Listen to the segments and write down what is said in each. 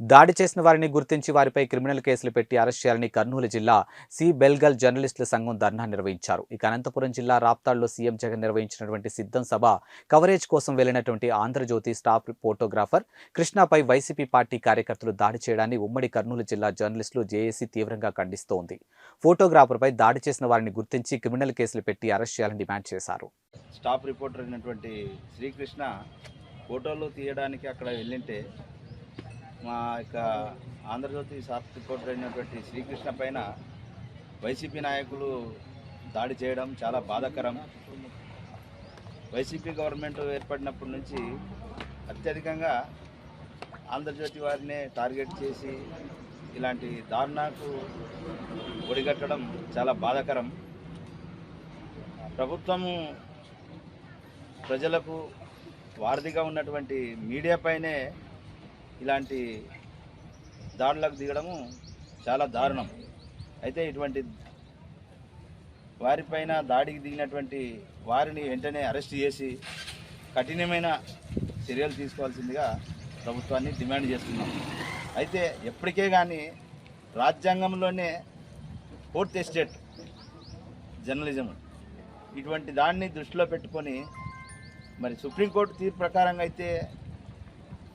దాడి చేసిన వారిని గుర్తించి వారిపై క్రిమినల్ కేసులు పెట్టి అరెస్ట్ చేయాలని కర్నూలు జిల్లా సి బెల్గల్ జర్నలిస్టుల సంఘం ధర్నా నిర్వహించారు. ఇక అనంతపురం జిల్లా రాప్తాడ్లో సీఎం జగన్ నిర్వహించినటువంటి సిద్ధం సభ కవరేజ్ కోసం వెళ్ళినటువంటి ఆంధ్రజ్యోతి స్టాఫ్ ఫోటోగ్రాఫర్ కృష్ణపై వైసీపీ పార్టీ కార్యకర్తలు దాడి చేయడాన్ని ఉమ్మడి కర్నూలు జిల్లా జర్నలిస్టులు జేఏసీ తీవ్రంగా ఖండిస్తోంది. ఫోటోగ్రాఫర్పై దాడి చేసిన వారిని గుర్తించి క్రిమినల్ కేసులు పెట్టి అరెస్ట్ చేయాలని డిమాండ్ చేశారు. స్టాఫ్ రిపోర్టర్ అయినటువంటి శ్రీకృష్ణ ఫోటోలు తీయడానికి అక్కడ వెళ్ళింటే మా యొక్క ఆంధ్రజ్యోతి స్టాఫ్ అయినటువంటి శ్రీకృష్ణ పైన వైసీపీ నాయకులు దాడి చేయడం చాలా బాధాకరం. వైసీపీ గవర్నమెంట్ ఏర్పడినప్పటి నుంచి అత్యధికంగా ఆంధ్రజ్యోతి వారినే టార్గెట్ చేసి ఇలాంటి దారుణాకు ఒడిగట్టడం చాలా బాధాకరం. ప్రభుత్వము ప్రజలకు వారధిగా ఉన్నటువంటి మీడియా పైనే ఇలాంటి దాడులకు దిగడము చాలా దారుణం. అయితే ఇటువంటి వారిపైన దాడికి దిగినటువంటి వారిని వెంటనే అరెస్ట్ చేసి కఠినమైన చర్యలు తీసుకోవాల్సిందిగా ప్రభుత్వాన్ని డిమాండ్ చేస్తున్నాం. అయితే ఎప్పటికే కానీ రాజ్యాంగంలోనే ఫోర్త్ ఎస్టేట్ జర్నలిజం ఇటువంటి దాన్ని దృష్టిలో పెట్టుకొని మరి సుప్రీంకోర్టు తీర్పు ప్రకారంగా అయితే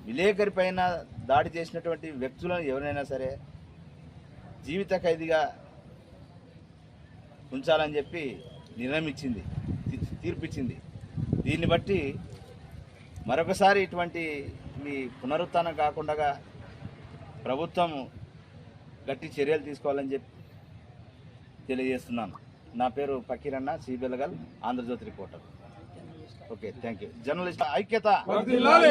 విలేకరి పైన దాడి చేసినటువంటి వ్యక్తులను ఎవరైనా సరే జీవిత ఖైదీగా ఉంచాలని చెప్పి నిర్ణయం ఇచ్చింది దీన్ని బట్టి మరొకసారి ఇటువంటి మీ పునరుత్నం కాకుండా ప్రభుత్వం గట్టి చర్యలు తీసుకోవాలని చెప్పి తెలియజేస్తున్నాను. నా పేరు Fakiranna సిబిఎల్గల్ Andhrajyothi reporter. Okay thank you. Journalist ఐక్యత.